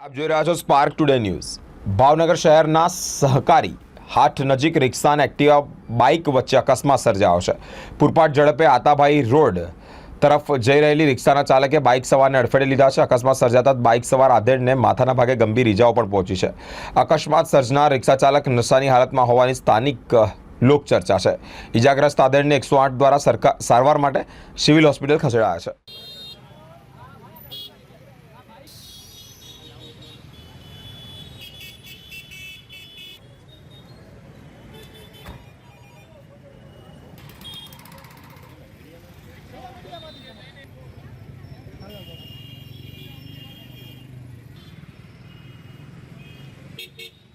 આપ જોઈ રહ્યા છો સ્પાર્ક ટુડે ન્યૂઝ ભાવનગર શહેરના સહકારી હાટ નજીક રિક્ષા અને એક્ટિવા બાઇક વચ્ચે અકસ્માત સર્જાયો છે. પૂરપાટ ઝડપે આતાભાઈ રોડ તરફ જઈ રહેલી રિક્ષાના ચાલકે બાઇક સવારને અડફેટે લીધા છે. અકસ્માત સર્જાતા બાઇક સવાર આધેડને માથાના ભાગે ગંભીર ઇજાઓ પણ પહોંચી છે. અકસ્માત સર્જનાર રિક્ષા ચાલક નશાની હાલતમાં હોવાની સ્થાનિક લોકચર્ચા છે. ઇજાગ્રસ્ત આધેડને એકસો આઠ દ્વારા સરકાર સારવાર માટે સિવિલ હોસ્પિટલ ખસેડાયા છે. Mm-hmm.